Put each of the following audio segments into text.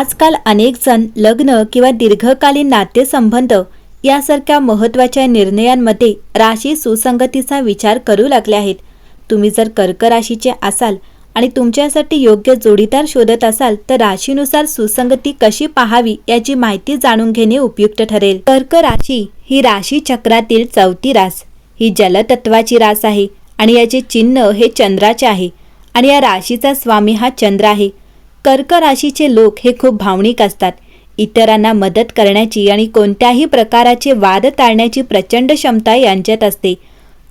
आजकाल अनेक जण लग्न किंवा दीर्घकालीन नातेसंबंध यासारख्या महत्त्वाच्या निर्णयांमध्ये राशी सुसंगतीचा विचार करू लागले आहेत. तुम्ही जर कर्क राशीचे असाल आणि तुमच्यासाठी योग्य जोडीदार शोधत असाल तर राशीनुसार सुसंगती कशी पाहावी याची माहिती जाणून घेणे उपयुक्त ठरेल. कर्क राशी ही राशी चक्रातील चौथी रास. ही जलतत्वाची रास आहे आणि याचे चिन्ह हे चंद्राचे आहे आणि या राशीचा स्वामी हा चंद्र आहे. कर्क राशीचे लोक हे खूप भावनिक असतात. इतरांना मदत करण्याची आणि कोणत्याही प्रकाराचे वाद टाळण्याची प्रचंड क्षमता यांच्यात असते.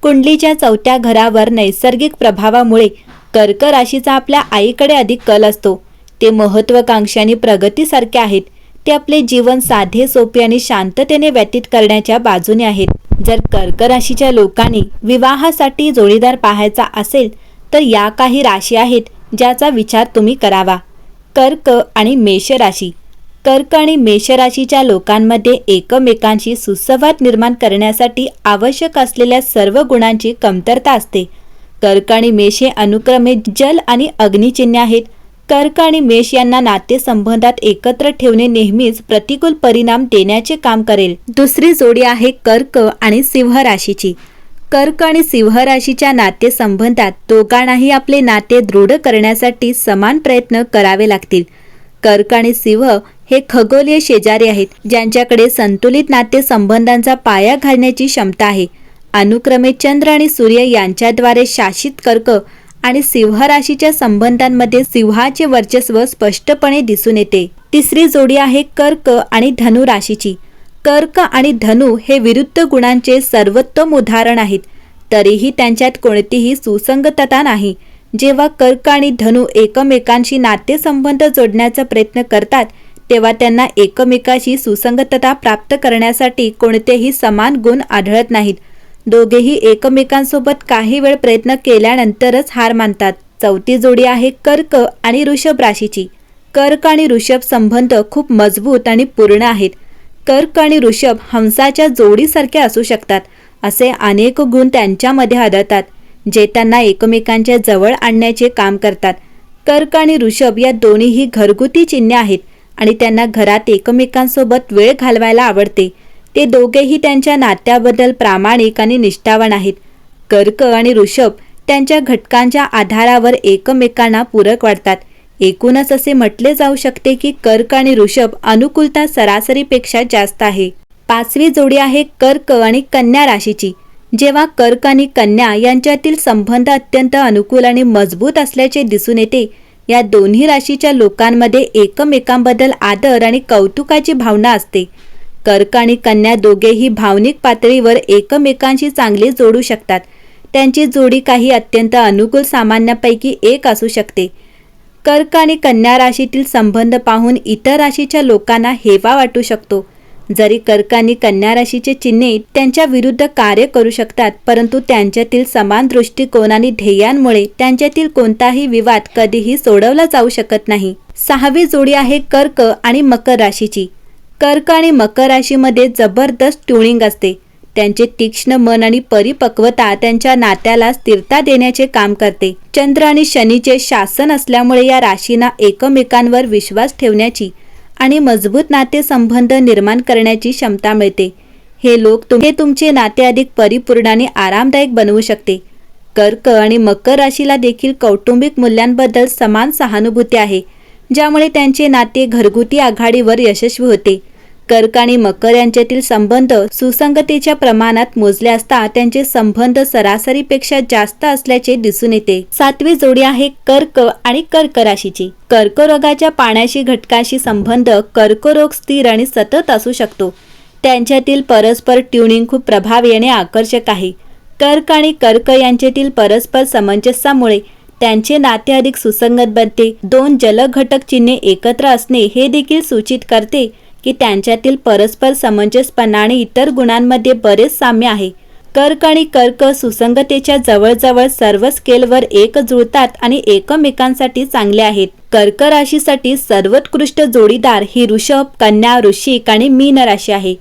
कुंडलीच्या चौथ्या घरावर नैसर्गिक प्रभावामुळे कर्क राशीचा आपल्या आईकडे अधिक कल असतो. ते महत्वाकांक्षी आणि प्रगतीसारखे आहेत. ते आपले जीवन साधे सोपे आणि शांततेने व्यतीत करण्याच्या बाजूने आहेत. जर कर्क राशीच्या लोकांनी विवाहासाठी जोडीदार पाहायचा असेल तर या काही राशी आहेत ज्याचा विचार तुम्ही करावा. कर्क आणि मेष राशी कर्क आणि मेष राशीच्या लोकांमध्ये एकमेकांशी सुसंवाद निर्माण करण्यासाठी आवश्यक असलेल्या सर्व गुणांची कमतरता असते. कर्क आणि मेष हे अनुक्रमे जल आणि अग्निचिन्ह आहेत. कर्क आणि मेष यांना नातेसंबंधात एकत्र ठेवणे नेहमीच प्रतिकूल परिणाम देण्याचे काम करेल. दुसरी जोडी आहे कर्क आणि सिंह राशीची कर्क आणि सिंह राशीच्या नातेसंबंधात दोघांनाही आपले नाते दृढ करण्यासाठी समान प्रयत्न करावे लागतील. कर्क आणि सिंह हे खगोलीय शेजारी आहेत ज्यांच्याकडे संतुलित नातेसंबंधांचा पाया घालण्याची क्षमता आहे. अनुक्रमे चंद्र आणि सूर्य यांच्याद्वारे शासित कर्क आणि सिंह राशीच्या संबंधांमध्ये सिंहाचे वर्चस्व स्पष्टपणे दिसून येते. तिसरी जोडी आहे कर्क आणि धनु राशीची कर्क आणि धनु हे विरुद्ध गुणांचे सर्वोत्तम उदाहरण आहेत. तरीही त्यांच्यात कोणतीही सुसंगतता नाही. जेव्हा कर्क आणि धनु एकमेकांशी नातेसंबंध जोडण्याचा प्रयत्न करतात तेव्हा त्यांना एकमेकाशी सुसंगतता प्राप्त करण्यासाठी कोणतेही समान गुण आढळत नाहीत. दोघेही एकमेकांसोबत काही वेळ प्रयत्न केल्यानंतरच हार मानतात. चौथी जोडी आहे कर्क आणि ऋषभ राशीची. कर्क आणि ऋषभ संबंध खूप मजबूत आणि पूर्ण आहेत. कर्क आणि ऋषभ हंसाच्या जोडीसारखे असू शकतात असे अनेक गुण त्यांच्यामध्ये आढळतात जे त्यांना एकमेकांच्या जवळ आणण्याचे काम करतात. कर्क आणि ऋषभ या दोन्हीही घरगुती चिन्हे आहेत आणि त्यांना घरात एकमेकांसोबत वेळ घालवायला आवडते. ते दोघेही त्यांच्या नात्याबद्दल प्रामाणिक आणि निष्ठावान आहेत. कर्क आणि ऋषभ त्यांच्या घटकांच्या आधारावर एकमेकांना पूरक वाटतात एकूणच असे म्हटले जाऊ शकते की कर्क आणि ऋषभ अनुकूलता सरासरीपेक्षा जास्त आहे. पाचवी जोडी आहे कर्क आणि कन्या राशीची. जेव्हा कर्क आणि कन्या यांच्यातील संबंध अत्यंत अनुकूल आणि मजबूत असल्याचे दिसून येते या दोन्ही राशीच्या लोकांमध्ये एकमेकांबद्दल आदर आणि कौतुकाची भावना असते. कर्क आणि कन्या दोघेही भावनिक पातळीवर एकमेकांशी चांगले जोडू शकतात. त्यांची जोडी काही अत्यंत अनुकूल सामान्यापैकी एक असू शकते. कर्क आणि कन्या राशीतील संबंध पाहून इतर राशीच्या लोकांना हेवा वाटू शकतो. जरी कर्क आणि कन्या राशीचे चिन्हे त्यांच्या विरुद्ध कार्य करू शकतात परंतु त्यांच्यातील समान दृष्टिकोन आणि ध्येयांमुळे त्यांच्यातील कोणताही विवाद कधीही सोडवला जाऊ शकत नाही. सहावी जोडी आहे कर्क आणि मकर राशीची. कर्क आणि मकर राशीमध्ये जबरदस्त ट्युनिंग असते. त्यांचे तीक्ष्ण मन आणि परिपक्वता त्यांच्या नात्याला स्थिरता देण्याचे काम करते. चंद्र आणि शनीचे शासन असल्यामुळे या राशींना एकमेकांवर विश्वास ठेवण्याची आणि मजबूत नातेसंबंध निर्माण करण्याची क्षमता मिळते. हे लोक तुम हे तुमचे नाते अधिक परिपूर्ण आणि आरामदायक बनवू शकते. कर्क आणि मकर राशीला देखील कौटुंबिक मूल्यांबद्दल समान सहानुभूती आहे ज्यामुळे त्यांचे नाते घरगुती आघाडीवर यशस्वी होते. कर्क आणि मकर यांच्यातील संबंध सुसंगतेच्या प्रमाणात मोजले असता त्यांचे संबंध सरासरीपेक्षा जास्त असल्याचे दिसून येते. सातवी जोडी आहे कर्क आणि कर्क राशीची. कर्करोगाच्या पाण्याशी घटकाशी संबंध कर्करोग स्थिर आणि सतत असू शकतो. त्यांच्यातील परस्पर ट्युनिंग खूप प्रभावी आणि आकर्षक आहे. कर्क आणि कर्क यांच्यातील परस्पर समंजस्यामुळे त्यांचे नाते अधिक सुसंगत बनते. दोन जलघटक चिन्हे एकत्र असणे हे देखील सूचित करते. की त्यांच्यातील परस्पर समंजसपणा आणि इतर गुणांमध्ये बरेच साम्य आहे. कर्क आणि कर्क सुसंगतेच्या जवळजवळ सर्व स्केलवर एक जुळतात आणि एकमेकांसाठी चांगले आहेत. कर्क राशीसाठी सर्वोत्कृष्ट जोडीदार ही ऋषभ कन्या ऋषिक आणि मीन राशी आहे.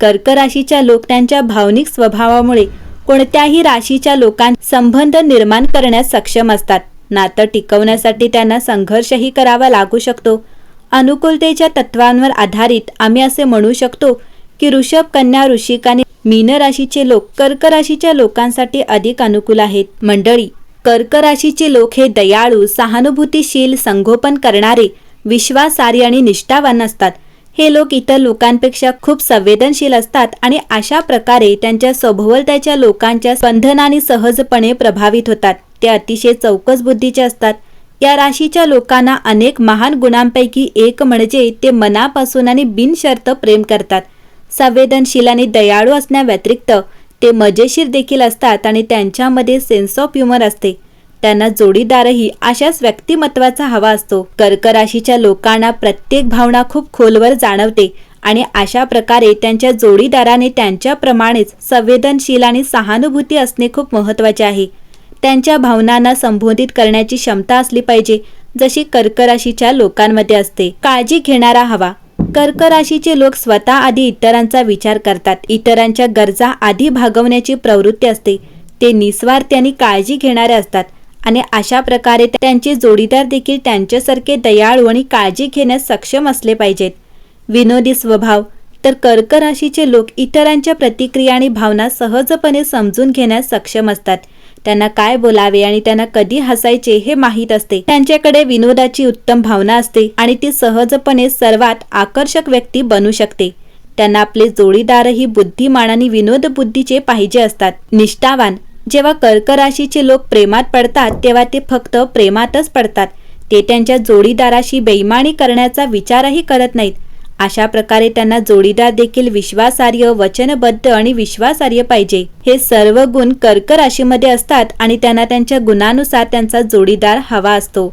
कर्क राशीच्या लोक त्यांच्या भावनिक स्वभावामुळे कोणत्याही राशीच्या लोकां संबंध निर्माण करण्यास सक्षम असतात. नातं टिकवण्यासाठी त्यांना संघर्षही करावा लागू शकतो. अनुकूलतेच्या तत्वांवर आधारित आम्ही असे म्हणू शकतो की ऋषभ कन्या ऋषिक आणि मीन राशीचे लोक कर्क राशीच्या लोकांसाठी अधिक अनुकूल आहेत. मंडळी कर्क राशीचे लोक हे दयाळू सहानुभूतीशील संगोपन करणारे विश्वासार्ह आणि निष्ठावान असतात. हे लोक इतर लोकांपेक्षा खूप संवेदनशील असतात आणि अशा प्रकारे त्यांच्या सभोवलत्याच्या लोकांच्या स्पंधनाने सहजपणे प्रभावित होतात. ते अतिशय चौकस बुद्धीचे असतात. या राशीच्या लोकांना अनेक महान गुणांपैकी एक म्हणजे ते मनापासून आणि बिनशर्त प्रेम करतात. संवेदनशील आणि दयाळू असण्याव्यतिरिक्त ते मजेशीर देखील असतात आणि त्यांच्यामध्ये सेन्स ऑफ ह्युमर असते. त्यांना जोडीदारही अशाच व्यक्तिमत्वाचा हवा असतो. कर्क राशीच्या लोकांना प्रत्येक भावना खूप खोलवर जाणवते आणि अशा प्रकारे त्यांच्या जोडीदाराने त्यांच्याप्रमाणेच संवेदनशील आणि सहानुभूती असणे खूप महत्त्वाचे आहे. त्यांच्या भावनांना संबोधित करण्याची क्षमता असली पाहिजे जशी कर्क राशीच्या लोकांमध्ये असते. काळजी घेणारा हवा. कर्क राशीचे लोक स्वतः आधी इतरांचा विचार करतात. इतरांच्या गरजा आधी भागवण्याची प्रवृत्ती असते. ते निस्वार्थी आणि काळजी घेणारे असतात आणि अशा प्रकारे त्यांचे जोडीदार देखील त्यांच्यासारखे दयाळू आणि काळजी घेण्यास सक्षम असले पाहिजेत. विनोदी स्वभाव. तर कर्क राशीचे लोक इतरांच्या प्रतिक्रिया आणि भावना सहजपणे समजून घेण्यास सक्षम असतात. त्यांना काय बोलावे आणि त्यांना कधी हसायचे हे माहीत असते. त्यांच्याकडे विनोदाची उत्तम भावना असते आणि ती सहजपणे सर्वात आकर्षक व्यक्ती बनू शकते. त्यांना आपले जोडीदारही बुद्धिमान आणि विनोद बुद्धीचे पाहिजे असतात. निष्ठावान. जेव्हा कर्क राशीचे लोक प्रेमात पडतात तेव्हा ते फक्त प्रेमातच पडतात. ते त्यांच्या जोडीदाराशी बेईमानी करण्याचा विचारही करत नाहीत. अशा प्रकारे त्यांना जोडीदार देखील विश्वासार्ह वचनबद्ध आणि विश्वासार्ह पाहिजे. हे सर्व गुण कर्क राशीमध्ये असतात आणि त्यांना त्यांच्या गुणानुसार त्यांचा जोडीदार हवा असतो.